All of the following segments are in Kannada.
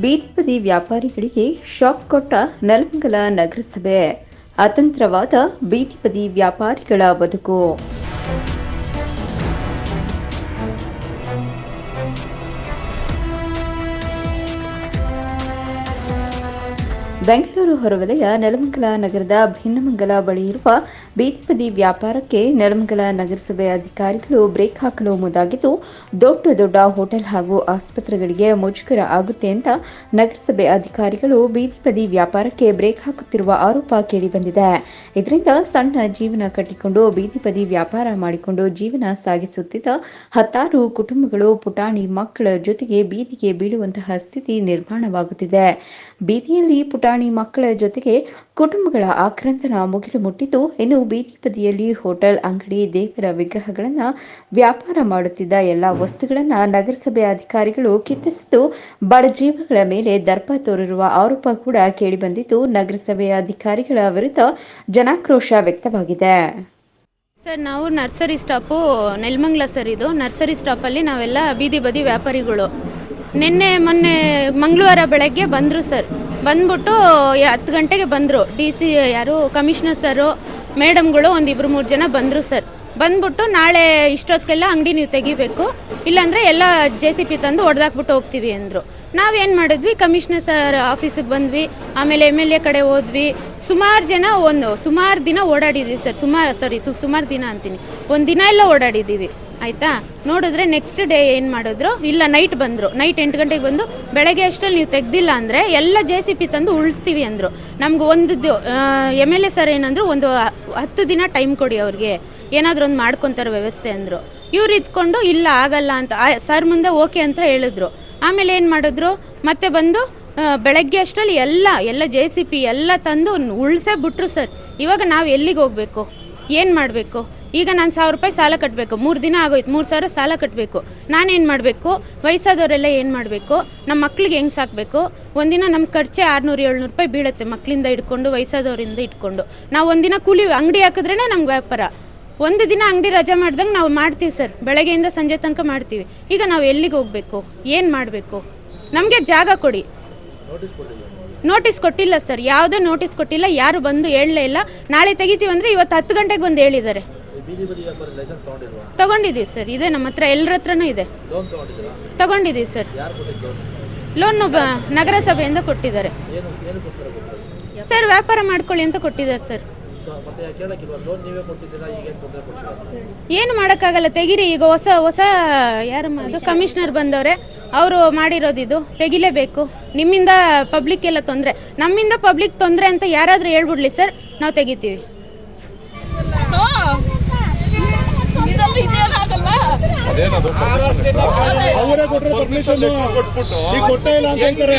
ಬೀದಿ ವ್ಯಾಪಾರಿಗಳಿಗೆ ಶಾಕ್ ಕೊಟ್ಟ ನೆಲಮಂಗಲ ನಗರಸಭೆ. ಅತಂತ್ರವಾದ ಬೀದಿ ವ್ಯಾಪಾರಿಗಳ ಬದುಕು. ಬೆಂಗಳೂರು ಹೊರವಲಯ ನೆಲಮಂಗಲ ನಗರದ ಭಿನ್ನಮಂಗಲ ಬಳಿ ಇರುವ ಬೀದಿಬದಿ ವ್ಯಾಪಾರಕ್ಕೆ ನೆಲಮಂಗಲ ನಗರಸಭೆ ಅಧಿಕಾರಿಗಳು ಬ್ರೇಕ್ ಹಾಕಲು ಮುಂದಾಗಿದ್ದು, ದೊಡ್ಡ ದೊಡ್ಡ ಹೋಟೆಲ್ ಹಾಗೂ ಆಸ್ಪತ್ರೆಗಳಿಗೆ ಮುಜುಗರ ಆಗುತ್ತೆ ಅಂತ ನಗರಸಭೆ ಅಧಿಕಾರಿಗಳು ಬೀದಿಪದಿ ವ್ಯಾಪಾರಕ್ಕೆ ಬ್ರೇಕ್ ಹಾಕುತ್ತಿರುವ ಆರೋಪ ಕೇಳಿಬಂದಿದೆ. ಇದರಿಂದ ಸಣ್ಣ ಜೀವನ ಕಟ್ಟಿಕೊಂಡು ಬೀದಿ ಬದಿ ವ್ಯಾಪಾರ ಮಾಡಿಕೊಂಡು ಜೀವನ ಸಾಗಿಸುತ್ತಿದ್ದ ಹತ್ತಾರು ಕುಟುಂಬಗಳು ಪುಟಾಣಿ ಮಕ್ಕಳ ಜೊತೆಗೆ ಬೀದಿಗೆ ಬೀಳುವಂತಹ ಸ್ಥಿತಿ ನಿರ್ಮಾಣವಾಗುತ್ತಿದೆ. ಬೀದಿಯಲ್ಲಿ ಪುಟಾಣಿ ಮಕ್ಕಳ ಜೊತೆಗೆ ಕುಟುಂಬಗಳ ಆಕ್ರಂದನ ಮುಗಿಲು ಮುಟ್ಟಿತು ಇನ್ನು ಬೀದಿ ಬದಿಯಲ್ಲಿ ಹೋಟೆಲ್, ಅಂಗಡಿ, ದೇವರ ವಿಗ್ರಹಗಳನ್ನ ವ್ಯಾಪಾರ ಮಾಡುತ್ತಿದ್ದ ಎಲ್ಲ ವಸ್ತುಗಳನ್ನು ನಗರಸಭೆ ಅಧಿಕಾರಿಗಳು ಕಿತ್ತಿಸಿದ್ದು ಬಡ ಜೀವಗಳ ಮೇಲೆ ದರ್ಪ ತೋರಿರುವ ಆರೋಪ ಕೂಡ ಕೇಳಿಬಂದಿದ್ದು ನಗರಸಭೆಯ ಅಧಿಕಾರಿಗಳ ವಿರುದ್ಧ ಜನಾಕ್ರೋಶ ವ್ಯಕ್ತವಾಗಿದೆ. ಸರ್, ನಾವು ನರ್ಸರಿ ಸ್ಟಾಪು, ನೆಲ್ಮಂಗ್ಲ ಸರ್ ಇದು. ನರ್ಸರಿ ಸ್ಟಾಪಲ್ಲಿ ನಾವೆಲ್ಲ ಬೀದಿ ಬದಿ ವ್ಯಾಪಾರಿಗಳು. ನಿನ್ನೆ, ಮೊನ್ನೆ ಮಂಗಳವಾರ ಬೆಳಗ್ಗೆ ಬಂದರು ಸರ್. ಬಂದ್ಬಿಟ್ಟು ಹತ್ತು ಗಂಟೆಗೆ ಬಂದರು. ಡಿ ಸಿ ಯಾರು, ಕಮಿಷನರ್ ಸರು, ಮೇಡಮ್ಗಳು ಒಂದು ಇಬ್ಬರು ಮೂರು ಜನ ಬಂದರು ಸರ್. ಬಂದ್ಬಿಟ್ಟು ನಾಳೆ ಇಷ್ಟೊತ್ತಿಗೆಲ್ಲ ಅಂಗಡಿ ನೀವು ತೆಗಿಬೇಕು. ಇಲ್ಲಾಂದರೆ ಎಲ್ಲ ಜೆ ಸಿ ಪಿ ತಂದು ಹೊಡೆದಾಕ್ಬಿಟ್ಟು ಹೋಗ್ತೀವಿ ಅಂದರು. ನಾವೇನು ಮಾಡಿದ್ವಿ? ಕಮಿಷನರ್ ಸರ್ ಆಫೀಸಿಗೆ ಬಂದ್ವಿ. ಆಮೇಲೆ ಎಂ ಎಲ್ ಎ ಕಡೆ ಹೋದ್ವಿ. ಸುಮಾರು ಜನ ಒಂದು, ಸುಮಾರು ದಿನ ಓಡಾಡಿದ್ವಿ ಸರ್. ಸುಮಾರು ಸಾರಿ ಸುಮಾರು ದಿನ ಅಂತೀನಿ. ಒಂದು ದಿನ ಎಲ್ಲ ಓಡಾಡಿದ್ದೀವಿ. ಆಯಿತಾ? ನೋಡಿದ್ರೆ ನೆಕ್ಸ್ಟ್ ಡೇ ಏನು ಮಾಡಿದ್ರು? ಇಲ್ಲ ನೈಟ್ ಬಂದರು. ನೈಟ್ ಎಂಟು ಗಂಟೆಗೆ ಬಂದು ಬೆಳಗ್ಗೆ ಅಷ್ಟರಲ್ಲಿ ನೀವು ತೆಗ್ದಿಲ್ಲ ಅಂದರೆ ಎಲ್ಲ ಜೆ ಸಿ ಪಿ ತಂದು ಉಳಿಸ್ತೀವಿ ಅಂದರು. ನಮ್ಗೆ ಒಂದು ಎಂ ಎಲ್ ಎ ಸರ್ ಏನಂದ್ರು ಒಂದು ಹತ್ತು ದಿನ ಟೈಮ್ ಕೊಡಿ ಅವ್ರಿಗೆ. ಏನಾದರೂ ಒಂದು ಮಾಡ್ಕೊತಾರೆ ವ್ಯವಸ್ಥೆ ಅಂದರು. ಇವ್ರು ಇದ್ಕೊಂಡು, ಇಲ್ಲ, ಆಗಲ್ಲ ಅಂತ ಸರ್ ಮುಂದೆ ಓಕೆ ಅಂತ ಹೇಳಿದ್ರು. ಆಮೇಲೆ ಏನು ಮಾಡಿದ್ರು? ಮತ್ತೆ ಬಂದು ಬೆಳಗ್ಗೆ ಅಷ್ಟರಲ್ಲಿ ಎಲ್ಲ ಎಲ್ಲ ಜೆ ಸಿ ಪಿ ಎಲ್ಲ ತಂದು ಉಳ್ಸೇ ಬಿಟ್ರು ಸರ್ ಇವಾಗ ನಾವು ಎಲ್ಲಿಗೆ ಹೋಗಬೇಕು? ಏನು ಮಾಡಬೇಕು? ಈಗ ನಾನು ಸಾವಿರ ರೂಪಾಯಿ ಸಾಲ ಕಟ್ಟಬೇಕು ಮೂರು ದಿನ ಆಗೋಯ್ತು. ಮೂರು ಸಾವಿರ ಸಾಲ ಕಟ್ಟಬೇಕು ನಾನೇನು ಮಾಡಬೇಕು? ವಯಸ್ಸಾದವರೆಲ್ಲ ಏನು ಮಾಡಬೇಕು? ನಮ್ಮ ಮಕ್ಳಿಗೆ ಹೆಂಗೆ ಸಾಕಬೇಕು? ಒಂದಿನ ನಮ್ಮ ಖರ್ಚೆ ಆರುನೂರು, ಏಳ್ನೂರು ರೂಪಾಯಿ ಬೀಳುತ್ತೆ ಮಕ್ಕಳಿಂದ ಇಟ್ಕೊಂಡು ವಯಸ್ಸಾದವರಿಂದ ಇಟ್ಕೊಂಡು ನಾವು ಒಂದಿನ ಕೂಲಿ ಅಂಗಡಿ ಹಾಕಿದ್ರೇ ನಮ್ಗೆ ವ್ಯಾಪಾರ. ಒಂದು ದಿನ ಅಂಗಡಿ ರಜೆ ಮಾಡ್ದಂಗೆ ನಾವು ಮಾಡ್ತೀವಿ ಸರ್. ಬೆಳಗ್ಗೆಯಿಂದ ಸಂಜೆ ತನಕ ಮಾಡ್ತೀವಿ. ಈಗ ನಾವು ಎಲ್ಲಿಗೆ ಹೋಗಬೇಕು? ಏನು ಮಾಡಬೇಕು? ನಮಗೆ ಜಾಗ ಕೊಡಿ. ನೋಟಿಸ್ ಕೊಟ್ಟಿಲ್ಲ ಸರ್. ಯಾವುದೇ ನೋಟಿಸ್ ಕೊಟ್ಟಿಲ್ಲ. ಯಾರು ಬಂದು ಹೇಳಲೇ ಇಲ್ಲ. ನಾಳೆ ತೆಗಿತೀವಿ ಅಂದರೆ ಇವತ್ತು ಹತ್ತು ಗಂಟೆಗೆ ಬಂದು ಹೇಳಿದ್ದಾರೆ. ತಗೊಂಡಿದ್ದೀವಿ ಸರ್. ಇದೆ ನಮ್ಮ ಹತ್ರ ಎಲ್ಲರ ಹತ್ರನೂ ಇದೆ. ತಗೊಂಡಿದ್ದೀವಿ ಸರ್. ಲೋನ್ ನಗರಸಭೆಯಿಂದ ಕೊಟ್ಟಿದ್ದಾರೆ. ಸರ್ ವ್ಯಾಪಾರ ಮಾಡ್ಕೊಳ್ಳಿ ಅಂತ ಕೊಟ್ಟಿದ್ದಾರೆ ಸರ್. ಏನು ಮಾಡೋಕ್ಕಾಗಲ್ಲ. ತೆಗಿರಿ ಈಗ ಹೊಸ ಹೊಸ ಯಾರು ಅದು ಕಮಿಷನರ್ ಬಂದವ್ರೆ ಅವರು ಮಾಡಿರೋದಿದು ತೆಗಿಲೇಬೇಕು. ನಿಮ್ಮಿಂದ ಪಬ್ಲಿಕ್ ಎಲ್ಲ ತೊಂದರೆ. ನಮ್ಮಿಂದ ಪಬ್ಲಿಕ್ ತೊಂದರೆ ಅಂತ ಯಾರಾದರೂ ಹೇಳ್ಬಿಡ್ಲಿ ಸರ್ ನಾವು ತೆಗಿತೀವಿ. ಅವರೇ ಕೊಟ್ಟರೆ ಪರ್ಮಿಷನ್ ಈಗ ಕೊಟ್ಟೇ ಇಲ್ಲ ಅಂತ ಹೇಳ್ತಾರೆ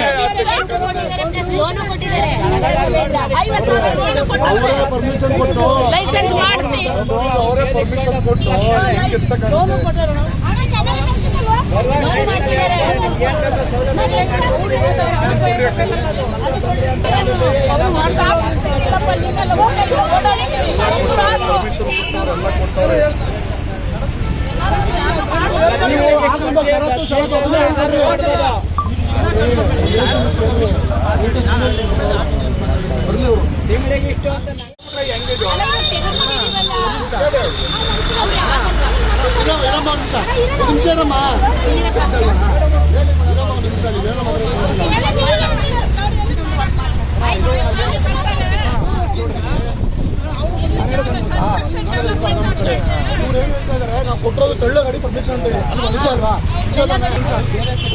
ಅವರೇ ಪರ್ಮಿಷನ್ ಕೊಟ್ಟು ಲೈಸೆನ್ಸ್ ಮಾಡಿಸಿ ಅವರೇ ಪರ್ಮಿಷನ್ ಕೊಟ್ಟು ಲೋನು ಕೊಟ್ಟರು ಲೋನ್ ಮಾಡ್ತಿದ್ದಾರೆ ನೀವು ಆಗಿಂದ ಷರತ್ತು ಷರತ್ತು ಅದನ್ನೇ ಹೇಳ್ತಾರೆ ಬರ್ಲಿ ಅವರು ನಿಮಿಷ ಇರಮ್ಮ ಇವ್ರು ಏನ್ ಹೇಳ್ತಾ ಇದಾರೆ ನಾವು ಕೊಟ್ಟಿರೋದು ತೆಳ್ಳ ಗಾಡಿ ಪರ್ಮಿಷನ್ ಅಂತ ಹೇಳಿ ಅದು ನಿಜ ಅಲ್ವಾ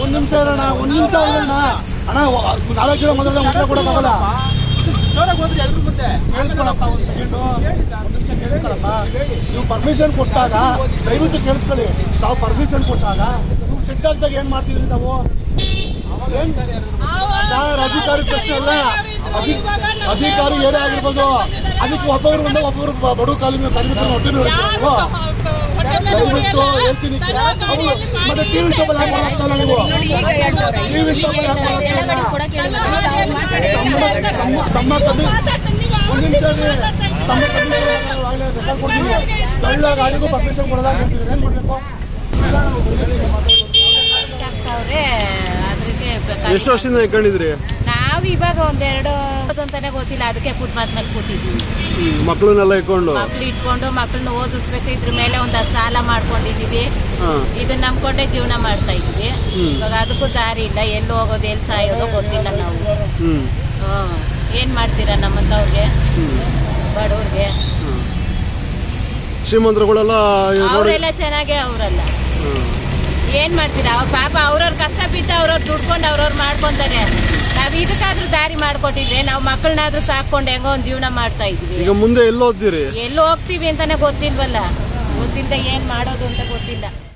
ಒಂದ್ ನಿಮಿಷ ಇರೋಣ ಒಂದ್ ನಿಮಿಷ ಇರೋಣ. ಅಣ್ಣ ನಾಲ್ಕು ಕಿಲೋ ಮೊದಲ ಊಟ ಕೊಡಕ್ಕಾಗಲ್ಲ ಕೇಳಿಸ್ಕೊಳಪ್ಪ ಒಂದು ಸೆಕೆಂಡು ಕೇಳಿಸ್ಕೊಳಪ್ಪ. ನೀವು ಪರ್ಮಿಷನ್ ಕೊಟ್ಟಾಗ ದಯವಿಟ್ಟು ಕೇಳಿಸ್ಕೊಳ್ಳಿ. ತಾವು ಪರ್ಮಿಷನ್ ಕೊಟ್ಟಾಗ ನೀವು ಸೆಟ್ ಆಗ್ದಾಗ ಏನ್ ಮಾಡ್ತಿದ್ರಿ ತಾವು? ಯಾರ್ ಅಧಿಕಾರಿ ಪ್ರಶ್ನೆ ಅಲ್ಲ. ಅಧಿಕಾರಿ ಏನೇ ಆಗಿರ್ಬೋದು. ಅದಕ್ಕೆ ಒಬ್ಬರು ಬಂದ ಒಬ್ಬೊಬ್ರು ಬಡವ ಕಾಲಿನ ಹೊಟ್ಟೆನೂ ಹೇಳ್ತೀವಿ ದಯವಿಟ್ಟು ಹೇಳ್ತೀನಿ. ಹೌದು. ಮತ್ತೆ ಟಿವಿ ಸ್ಟಾಪಲ್ಲಿ ಯಾಕೆ ಮಾಡಾಕ್ತಲ್ಲ ನೀವು? ಟಿವಿ ಸ್ಟಾಪಲ್ಲಿ ಯಾಕೆ ಮಾಡಾಕ್ತಲ್ಲ ತಮ್ಮ ತಮ್ಮ ತಮ್ಮ ಕಮ್ಮಿ ಒಂದು ನಿಮಿಷ ಇರ್ರಿ. ತಮ್ಮ ಕಮ್ಮಿ ಆಗಲೇ ರೆಕಾರ್ಡ್ ಕೊಡ್ತೀನಿ ತಳ್ಳ ಗಾಡಿಗೂ ಪರ್ಮಿಷನ್ ಕೊಡೋದಾಗ ಹೇಳ್ತಿದ್ರೆ ಏನು ಮಾಡಬೇಕು? ಅವ್ರೆ ಅದಕ್ಕೆ ಎಷ್ಟು ವರ್ಷದಿಂದ ಇಟ್ಕೊಂಡಿದ್ರಿ ನಾವು ಇವಾಗ ಒಂದೆರಡು ಅಂತಾನೆ ಗೊತ್ತಿಲ್ಲ. ಅದಕ್ಕೆ ಫುಟ್ಪಾತ್ ಮೇಲೆ ಕೂತಿದ್ವಿ ಮಕ್ಕಳನ್ನೆಲ್ಲ ಇಟ್ಕೊಂಡು? ಮಕ್ಳು ಇಟ್ಕೊಂಡು ಮಕ್ಕಳನ್ನ ಓದಿಸ್ಬೇಕು. ಇದ್ರ ಮೇಲೆ ಒಂದು ಸಾಲ ಮಾಡ್ಕೊಂಡಿದೀವಿ ಇದನ್ನ ನಂಬ್ಕೊಂಡೇ ಜೀವನ ಮಾಡ್ತಾ ಇದ್ವಿ ಇವಾಗ ಅದಕ್ಕೂ ದಾರಿ ಇಲ್ಲ. ಎಲ್ಲಿ ಹೋಗೋದು ಎಲ್ಲಿ ಸಾಯೋದು ಗೊತ್ತಿಲ್ಲ ನಾವು. ಏನ್ ಮಾಡ್ತೀರಾ ನಮ್ಮಂತವ್ರಿಗೆ ಬಡವ್ರಿಗೆ? ಶ್ರೀಮಂತರುಗಳೆಲ್ಲ ಅವರೆಲ್ಲ ಚೆನ್ನಾಗೆ ಅವರಲ್ಲ. ಏನ್ ಮಾಡ್ತೀರಾ? ಅವ್ರ ಪಾಪ ಅವ್ರವ್ರ ಕಷ್ಟ ಬಿದ್ದು ಅವ್ರವ್ರು ದುಡ್ಕೊಂಡು ಅವ್ರವ್ರು ಮಾಡ್ಕೊಂತಾರೆ. ನಾವ್ ಇದಕ್ಕಾದ್ರೂ ದಾರಿ ಮಾಡ್ಕೊಟ್ಟಿದ್ರೆ ನಾವು ಮಕ್ಕಳನ್ನಾದ್ರೂ ಸಾಕೊಂಡು ಹೆಂಗೋ ಒಂದ್ ಜೀವನ ಮಾಡ್ತಾ ಇದ್ವಿ. ಈಗ ಮುಂದೆ ಎಲ್ಲೋ ಹೋಗ್ತೀರಿ ಎಲ್ಲಿ ಹೋಗ್ತೀವಿ ಅಂತಾನೆ ಗೊತ್ತಿಲ್ವಲ್ಲ? ಗೊತ್ತಿಲ್ಲದೆ ಏನ್ ಮಾಡೋದು ಅಂತ ಗೊತ್ತಿಲ್ಲ.